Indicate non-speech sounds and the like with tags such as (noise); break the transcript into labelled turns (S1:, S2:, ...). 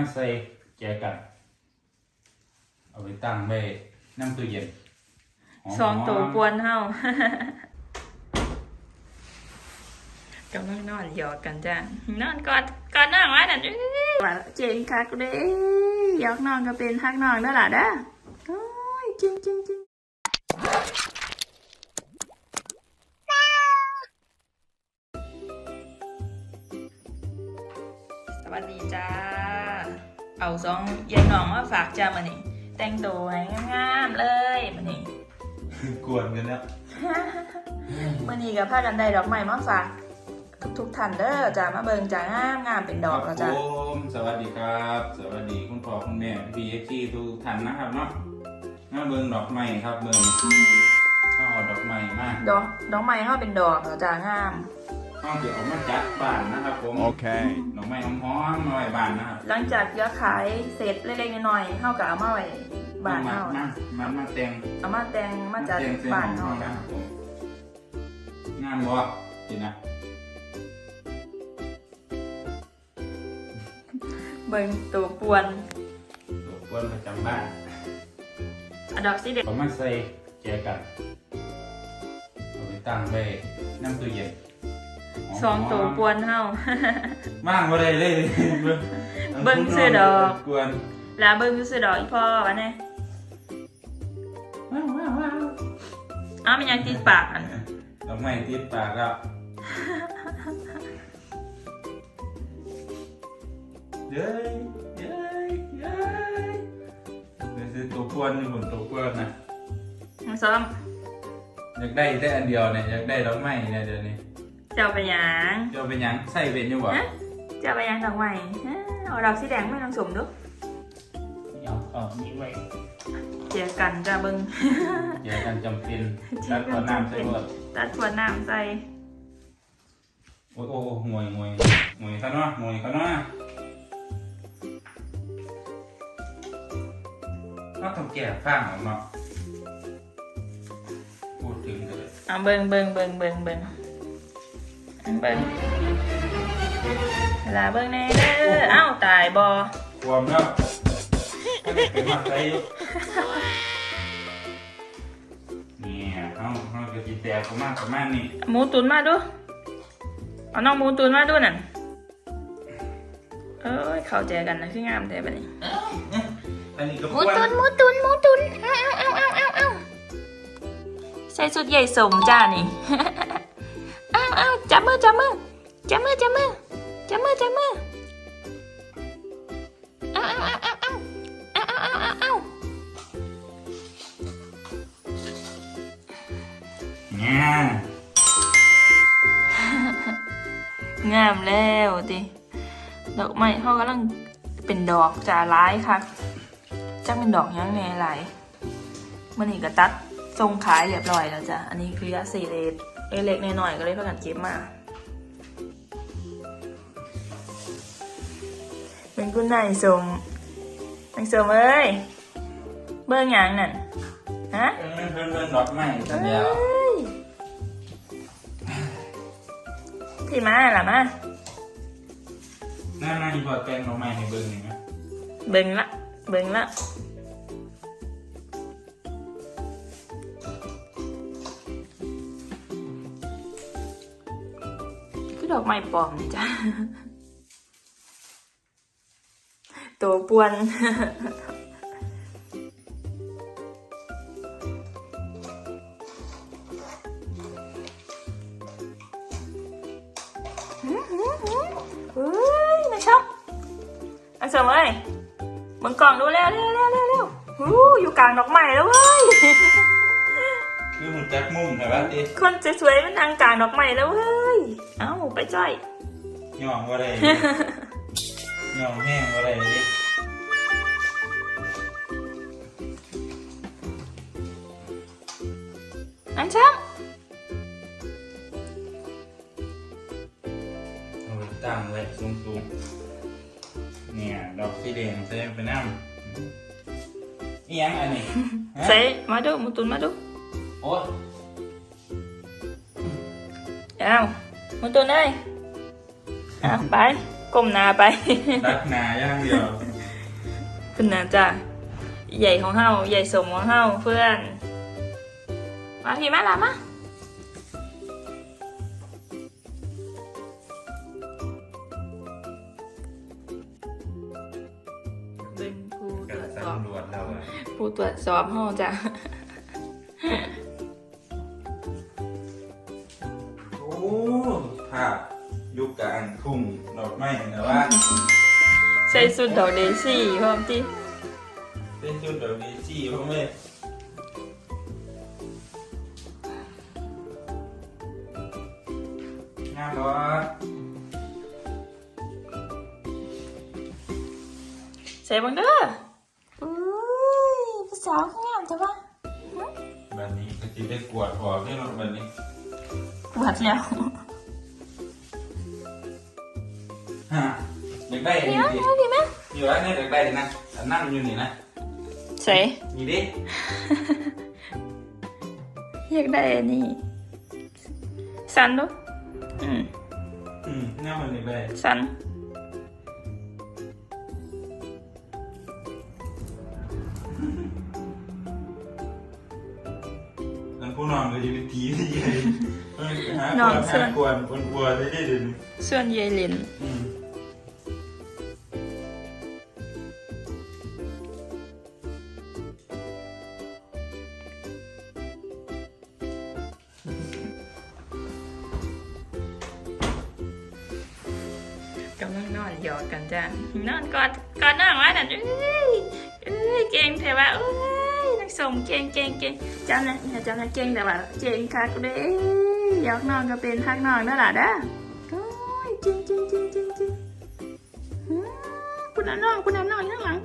S1: มาใส่แจกัน เอาไปตั้งไว้น้ำตู้เย็นหม
S2: สองตัวปวนเฮากำลังนอนหยอกกันจ้ะนอนกอดกอดน้องไว้น่ะเอ้ยว่าเจ๋งคักเด้หยอกน้องก็เป็นฮักน้องเด้อล่ะเด้อโอ้ยจริงจริงจริงสวัสดีจ้า เอาสองยายน้องมาฝากจ้ามานี่แต่งตัวให้งามๆเลยมานี่
S1: กวนกันแล้ว
S2: มื่อนี้กับผ้ากันได้ดอกไม้มาฝากทุกทุกๆท่านเด้อจ้ามาเบิ่งจ้างามงามเป็นดอกแล้วจ้า
S1: ครับผมสวัสดีครับ สวัสดีคุณพ่อคุณแม่พี่เอจีทุกท่านนะครับเนาะมาเบิ่งดอกไม้ครับเบิ่งเอาดอกไม้มา
S2: ดอกดอกไม้เขาเป็นดอกแล้วจ้างาม
S1: เอาเดี๋ยวเอามาจัดบ้านนะครับผม
S3: Okay.
S1: ดอกไม้หอมๆมาไว้บ้านนะครับ
S2: หลังจากยอดขายเสร็จเล็กๆน้อยๆเฮาก็เอามาไว้บ้าน
S1: มา
S2: เฮา
S1: มามามาแต่ง
S2: เอามาแต่งมาจัด
S1: แต่งเส้น
S2: บ้าน
S1: ข
S2: เฮา
S1: อง
S2: จ้ะ
S1: นะครับผมงามบ่จินะ
S2: เบิ่งตัวปวน
S1: ตัวกวนประจำบ้าน
S2: เอาดอกสีแดง
S1: เอามาใส่แจกันเอาไปตั้งไว้น้ำตู้เย็นหมๆ
S2: สองตัวปวนเฮา
S1: ว่างบ่ได้เลยเบิ่ง
S2: เบิ่งเสื้อดอก
S1: กวน
S2: แล้วเบิ่งอยู่ซื่อดอกอีพ่อวะแน่
S1: ว้าวว้าวว้าว
S2: อ้าวมันยังติดปากอัน
S1: ดอกไม้ติดปากครับเย้ยเย้ยเย้ยเดี๋ยวซื้อตัวกวนนี่ผมตัวกวนนะ
S2: มันซ้อม
S1: อยากได้แต่อันเดียวเนี่ยอยากได้ดอกไม้เนี่ยเดี๋ยวนี้
S2: chào bà nhãn chào bà
S1: nhãn say về như vậy chào bà nhãn ở ngoài. Ở đâu xí đàn mới ăn sùng được. Ờ
S2: như vậy chè cành ra bưng. (laughs) Chè cành trầm tiền. Tắt vào nam say vợ. Tắt vào nam say ôi ôi ôi ngồi ngồi ngồi con nó ngồi con nó. Nó thằng chè phang ở
S1: mà อ่ะเบิ่
S2: ง
S1: เบิ่
S2: งเบิ่งเบิ่งเบิ่ง เบิ่งเบิ่งเวลาเบิ่งแน่เด้อเอ้าตายบ่
S1: ความแล้วก็ได้เป็นมาใส่อยู่เนี่ยเอาเอากระติแตกประมาณประมาณนี้
S2: หมูตุนมาดูเอาน้องหมูตุนมาดูนั่นเอ้ยเข้าใจกันนะคืองามแต่บัดนี้
S1: อันนี้ก็
S2: ห
S1: ค
S2: มู
S1: วร
S2: ตุนหมูตุนหมูตุนเอาเอาเอาเอาเอาใส่สุดใหญ่สมจ้านี่เอาเจับมือจับมือจับมือจับมือจับมือจับมือเอาเอ้าเอ้าเอ้าเอ้าเอ้าเอ้าเอ้าเอา
S1: เนี่
S2: งามแล้วดิดอกไม้เขากำลังเป็นดอกจ่าร้ายค่ะจักเป็นดอกยังแน่หลมันนี่ก็ตัดทรงขายเรียบร้อยแล้วจ้ะ อันนี้คือยาสีเลด เล็กๆน้อยๆก็เลยพากันเก็บมาเป็นกุนนายสมนายสมเอ้ยเบิ่งหยังนั่นฮะ
S1: เพิ่นเพิ่นเพิ่นดอกไม้สัญญา
S2: เอ้ยพี่มาล่ะมา
S1: หน้าหน้าอีพอแกงดอกไม้ให้เบิ่งหน่อยนะ
S2: เบิ่งละเบิ่งละ ดอกไม้ปลอมนี่จ้ะตัวปวนเฮ้ยนายชอบนายสมเอ้ยมึงกล่องดูเร็วเร็วเร็วเร็วเร็วหูอยู่กลางดอกไม้แล้วเว้ย
S1: คือหุ่นแจ็คมุมแต่ว่าติ
S2: คนสวยๆมันนั่งกลางดอกไม้แล้วเว้ย เอ้าไปจ้อย
S1: ย่องว่าได้ย่องแห้งว่าได้ดิ
S2: อันช่าง
S1: เอาไปตั้งไว้สูงสูงๆเนี่ย ดอกสีแดงใส่ไปน้ำอีหยังอันนี้ฮะ
S2: ใส่มาดูมุตุนมาดู
S1: โอ้ย
S2: เอ้ามุตุนเอ้ยเอาไป
S1: เก้
S2: มหน้าไป
S1: รักหนาอย่างเดียว
S2: คุณนะจ้ะใหญ่ของเฮาใหญ่สมของเฮาเพื่อน มาพี่มาละมาเป็นผู้ต
S1: การ
S2: รวจสอบ
S1: ตำรวจเราอะ
S2: ผู้ตรวจสอบเฮาจ้ะ
S1: งดอกไม้นะว่า
S2: ใส่สุดดอกเดซี่พร้อมที่
S1: เป็นจุดดอกนี้จี้พ่อแม่งามบ่
S2: ใส่บังเด้ออุ้ยภาษาข้างงามจ้ะวะ
S1: แบบนี้ก็จะได้กวดออกให้เราแบบนี้
S2: ปวดแล้ว
S1: ฮะอยากได้อัน
S2: พี่
S1: นี้
S2: มั้ย
S1: ดิ
S2: พี่มั้ย
S1: อยู่แล้วเนี่ยอยากได้นะอันนั่งอยู่นี่นะ
S2: ใส่
S1: นี่ดิ
S2: อยากได้อันนี้สันดูอืม
S1: อืมง่ายมันอยากได้
S2: สัน
S1: นั่นผู้นอนก็จะไปตีที่ใหญ่เออหากวนหากวนกวนกวนได้ได้เลย
S2: ส่วนยายลิน
S1: อืม
S2: อนหยอกกันจ้ะนอนกอดกอดน้องไว้น่นเอ้ยเอ้ยเก่งเทว่าเอ้ยนักสมเก่งเก่งเก่งจำนะอย่าจำนะเก่งแต่ว่าเก่งคักเด้หยอกน้องก็เป็นทักน้องนั่นแหละเด้อจริงจริงจริงจริงจริงคุณน่ะน้องคุณน่ะน้องอยู่ข้างหลัง